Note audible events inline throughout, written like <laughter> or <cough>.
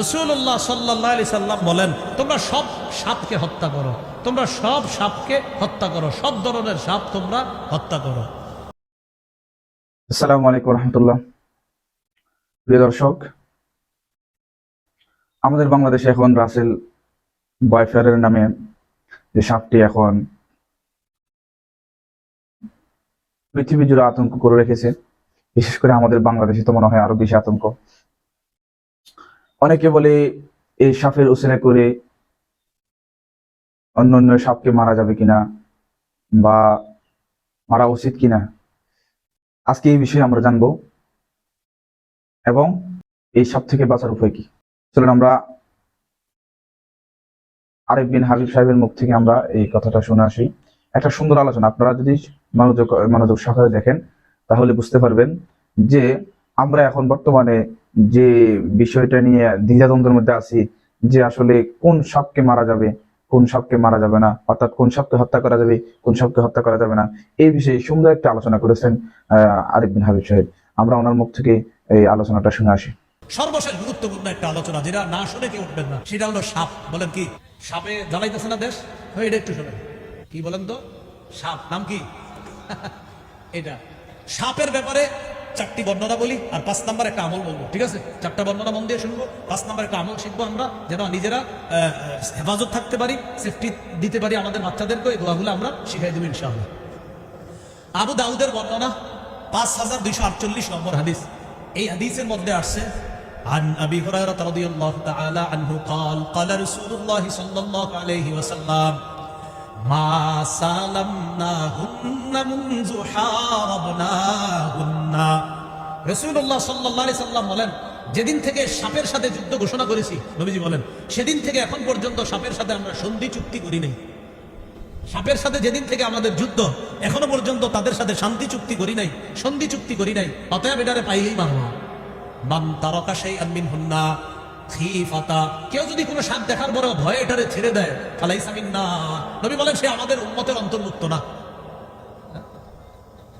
রসুল্লাহ সাল্লাহ আলি সাল্লাম বলেন, তোমরা সব সাপকে হত্যা করো। তোমরা সব সাপকে হত্যা করো। সব ধরনের সাপ তোমরা হত্যা করো। আসসালামু আলাইকুম রহমতুল্লাহ। প্রিয় দর্শক, আমাদের বাংলাদেশে এখন রাসেল বয়ফেয়ারের নামে যে সাপটি এখন পৃথিবী জুড়ে আতঙ্ক করে রেখেছে, বিশেষ করে আমাদের বাংলাদেশে তো মনে হয় আরও বেশি আতঙ্ক। অনেকে বলে এই সাপের উসেনে করে অন্য অন্য সাপকে মারা যাবে কিনা বা মারা উচিত কিনা? আজকে এই বিষয়ে আমরা জানব। এবং এই সাপ থেকে বাঁচার উপায় কি? চলুন আমরা আরেক বিন হাবিব সাহেবের মুখ থেকে আমরা এই কথাটা শুনে আসি। একটা সুন্দর আলোচনা। আপনারা যদি মনোযোগ মনোযোগ সহকারে দেখেন, তাহলে বুঝতে পারবেন যে আমরা এখন বর্তমানে যে বিষয়টা নিয়ে দ্বিধাদ্বন্দ্বের মধ্যে আছি, যে আসলে কোন সাপকে মারা যাবে, কোন সাপকে মারা যাবে না, অর্থাৎ কোন সাপকে হত্যা করা যাবে, কোন সাপকে হত্যা করা যাবে না, এই বিষয়ে সুন্দর একটা আলোচনা করেছেন আরিফ বিন হাবিব সাহেব। আমরা ওনার মুখ থেকে এই আলোচনাটা শুনে আসি। সর্বশেষ গুরুত্বপূর্ণ একটা আলোচনা, যেটা না শুনে কেউ উঠবেন না, সেটা হলো সাপ। বলেন কি, সাপে জ্বালাইতেছে না দেশ? হয়, এটা একটু শোনেন। কি বলেন তো? সাপ, নাম কি? <laughs> এটা। সাপের ব্যাপারে চারটি বর্ণনা বলি আর পাঁচ নাম্বার একটা আমল বলবো ঠিক আছে চারটা বর্ণনা মন দিয়ে শুনবো পাঁচ নাম্বার একটা আমল শিখবো আমরা যেন নিজেরা আহ, হেফাজত থাকতে পারি সেফটি দিতে পারি আমাদের বাচ্চাদেরকে এই দোয়াগুলো আমরা শিখাই দেবো ইনশাআল্লাহ আবু দাউদের বর্ণনা পাঁচ হাজার দুইশো আটচল্লিশ নম্বর হাদিস এই হাদিসের মধ্যে আসছে عن أبي هريرة رضي الله تعالى عنه قال قال رسول الله صلى الله عليه وسلم ما سالمناهن منذ حاربناهن রসুল্লাহ সাল্লাহ সাল্লাম বলেন, যেদিন থেকে সাপের সাথে যুদ্ধ ঘোষণা করেছি, নবীজি বলেন, সেদিন থেকে এখন পর্যন্ত সাপের সাথে আমরা সন্ধি চুক্তি করি নাই। সাপের সাথে যেদিন থেকে আমাদের যুদ্ধ, এখনও পর্যন্ত তাদের সাথে শান্তি চুক্তি করি নাই, সন্ধি চুক্তি করি নাই। অতএব এটারে পাইলেই মানব মান তারকা সেই আনমিন হুন্না কেউ যদি কোনো সাপ দেখার পরে ভয়ে এটারে ছেড়ে দেয় ফালাইসামিন না নবী বলেন, সে আমাদের উন্মতের অন্তর্ভুক্ত না।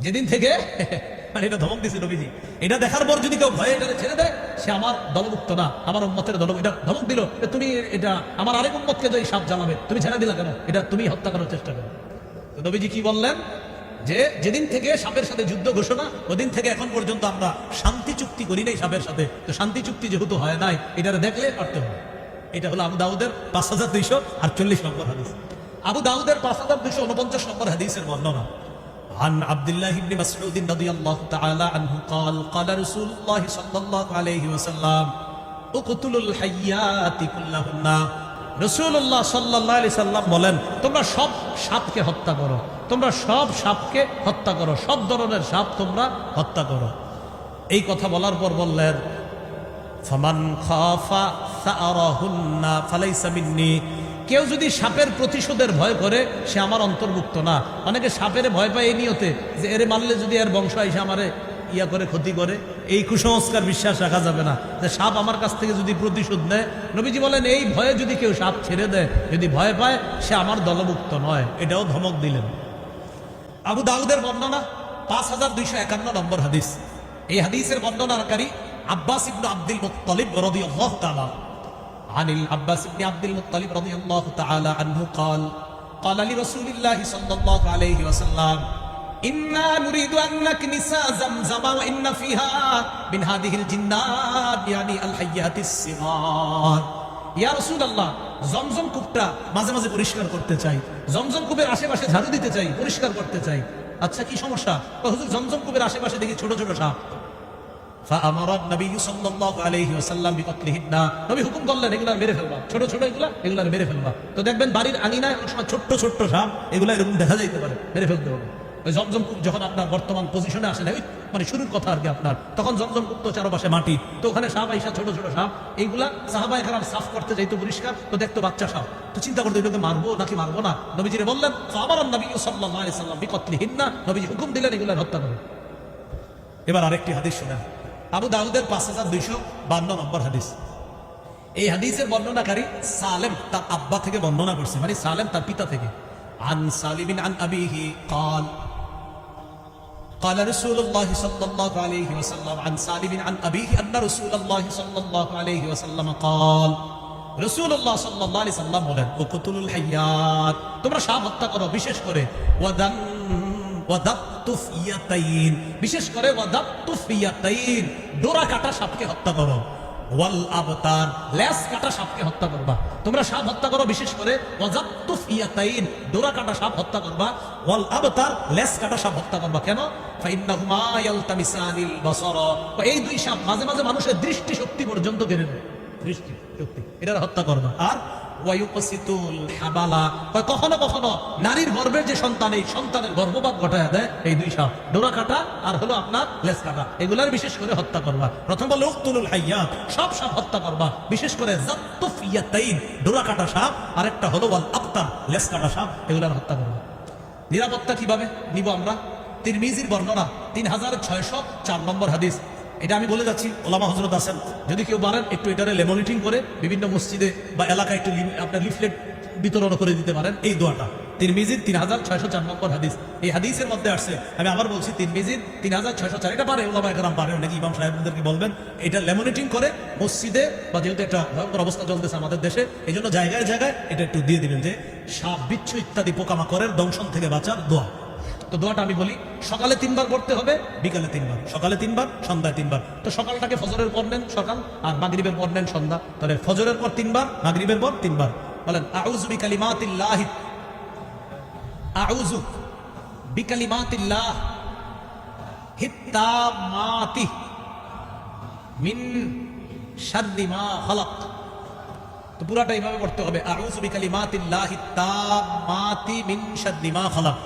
যেদিন থেকে মানে এটা ধমক দিছে নবীজি। এটা দেখার পর যদি কেউ ভয়ে এটা ছেড়ে দেয়, সে আমার দলমুক্ত না, আমার উন্মতের দল এটা ধমক দিল তুমি এটা, আমার আরেক উন্মতকে তো সাপ জ্বালাবে, তুমি ছেড়ে দিলা কেন? এটা তুমি হত্যা করার চেষ্টা করো। তো নবীজি কি বললেন? যে যেদিন থেকে সাপের সাথে যুদ্ধ ঘোষণা, ওদিন থেকে এখন পর্যন্ত আমরা শান্তি চুক্তি করি নাই সাপের সাথে। তো শান্তি চুক্তি যেহেতু হয় নাই এটা দেখলে পারতে হবে। এটা হলো আবু দাউদের পাঁচ হাজার দুইশো আটচল্লিশ নম্বর হাদিস। আবু দাউদের পাঁচ হাজার দুইশো উনপঞ্চাশ নম্বর হাদিসের বর্ণনা। عن عبد الله بن مسعود رضي الله تعالى عنه قال قال رسول الله صلى الله عليه وسلم اقتلوا الحيات كلهن রসুল্লাহ সাল্লাহ আলি সাল্লাম বলেন তোমরা সব সাপকে হত্যা করো তোমরা সব সাপকে হত্যা করো সব ধরনের সাপ তোমরা হত্যা করো এই কথা বলার পর বললেন ফামান খাফা সাআরাহুন্না ফালাইসা মিন্নি কেউ যদি সাপের প্রতিশোধের ভয় করে, সে আমার অন্তর্ভুক্ত না। অনেকে সাপের ভয় পায় এই নিয়তে যে এরে মারলে যদি এর বংশ এসে আমারে ইয়া করে ক্ষতি করে, এই কুসংস্কার বিশ্বাস রাখা যাবে না। যে সাপ আমার কাছ থেকে যদি প্রতিশোধ নেয়, নবীজি বলেন, এই ভয়ে যদি কেউ সাপ ছেড়ে দেয়, যদি ভয় পায়, সে আমার দলভুক্ত নয়। এটাও ধমক দিলেন। আবু দাউদের বর্ণনা, পাঁচ হাজার দুইশো একান্ন নম্বর হাদিস। এই হাদিসের বর্ণনাকারী আব্বাস ইবনু আব্দুল মুত্তালিব রাদিয়াল্লাহু তাআলা عن العباس بن عبد المطلب رضي الله تعالى عنه قال قال لرسول الله صلى الله عليه وسلم إنا نريد أن نكنس زمزم وإن فيها من هذه الجنات يعني الحيات الصغار ইয়া রাসূলুল্লাহ জমজম কূপটা মাঝে মাঝে পরিষ্কার করতে চাই জমজম কূপের আশেপাশে ঝাড়ু দিতে চাই পরিষ্কার করতে চাই আচ্ছা কি সমস্যা তো হুজুর জমজম কূপের আশেপাশে দেখি ছোট ছোট সাপ ফাআমারান নবী সাল্লাল্লাহু আলাইহি ওয়াসাল্লাম বিকতলিহিন্না নবী হুকুম করলেন, এগুলা মেরে ফেলবা। ছোট ছোট এগুলা এগুলা মেরে ফেলবা। তো দেখবেন বাড়ির আঙিনায় অনেক সময় সাপ, এগুলা এরকম দেখা পারে, মেরে ফেলতে হবে। ওই যখন আপনার বর্তমান পজিশনে মানে শুরুর কথা আর কি আপনার, তখন তো চারপাশে মাটি। তো ওখানে সাপ আইসা ছোট ছোট সাপ এইগুলা সাহাবা এখানে সাফ করতে যাইতো পরিষ্কার, তো দেখতো বাচ্চা সাপ। তো চিন্তা করতো, এটাকে মারবো নাকি মারবো না? নবীজিরে বললেন আমার নবী সাল্লাহ আলি সাল্লাম বিকতলিহীন না নবীজি হুকুম দিলেন, এগুলা হত্যা করে এবার আরেকটি হাদিস শোনেন। আবু দাউদের পাঁচ হাজার দুইশো বান্ন নম্বর হাদিস এই হাদিসের বর্ণনাকারী সালেম তার আব্বা থেকে বর্ণনা করছে মানে সালেম তার পিতা থেকে আন সালিবিন আন আবিহি قال قال رسول الله صلى الله عليه وسلم عن سالم عن أبيه أن رسول الله صلى الله عليه وسلم قال رسول الله صلى الله عليه وسلم বলেন উকতুলুল হাইয়াত তোমরা সাপ হত্যা করো বিশেষ করে ওয়াদান ওয়াদাত্তু বিশেষ করে ডোরা কাটা সাপকে হত্যা করো। মানুষের দৃষ্টি শক্তি পর্যন্ত কেড়ে দৃষ্টি শক্তি এটার হত্যা করবা। আর কখনো কখনো নারীর গর্ভের যে সন্তান, এই সন্তানের গর্ভপাত ঘটায় দেয় এই দুই সাপ। ডোরা কাটা আর হলো আপনার লেস কাটা। এগুলার বিশেষ করে হত্যা করবা। প্রথম বলল উক্তুলুল হাইয়াত। সব সাপ হত্যা করবা। বিশেষ করে ডোরা কাটা সাপ। আরেকটা হলো ওয়াল আক্তার লেস কাটা সাপ। এগুলার হত্যা করবা। নিরাপত্তা কীভাবে নিব আমরা? তিরমিজির বর্ণনা তিন হাজার ছয়শো চার নম্বর হাদিস। এটা আমি বলে যাচ্ছি, ওলামা হজরত আছেন। যদি কেউ পারেন একটু এটারে লেমনিটিং করে বিভিন্ন মসজিদে বা এলাকায় একটু আপনার লিফলেট বিতরণ করে দিতে পারেন, এই দোয়াটা। তিরমিজির তিন হাজার ছয়শো চার নম্বর হাদিস। এই হাদিসের মধ্যে আসছে, আমি আবার বলছি তিন হাজার ছয়শো চার, এটা পারে ওলামা একরাম পারে, অনেক ইমাম সাহেবদেরকে বলবেন, এটা লেমনিটিং করে মসজিদে বা যেহেতু একটা ভয়ঙ্কর অবস্থা চলতেছে আমাদের দেশে এই জন্য জায়গায় জায়গায় এটা একটু দিয়ে দিবেন যে, সাপ, বিচ্ছু ইত্যাদি পোকামাকড়ের দংশন থেকে বাঁচার দোয়া। তো দোয়াটা আমি বলি, সকালে তিনবার পড়তে হবে, বিকালে তিনবার। সকালে তিনবার, সন্ধ্যায় তিনবার। তো সকালটাকে ফজরের পর নেন সকাল, আর মাগরিবের পর নেন সন্ধ্যা। তাহলে ফজরের পর তিনবার, মাগরিবের পর তিনবার। বলেন, আউযু বিকালিমাতিল্লাহ আউযু বিকালিমাতিল্লাহ হিত্তামাতি মিন শাররি মা খালাক। তো পুরাটা এইভাবে পড়তে হবে, আউযু বিকালিমাতিল্লাহি তাম্মাতি মিন শাররি মা খালাক।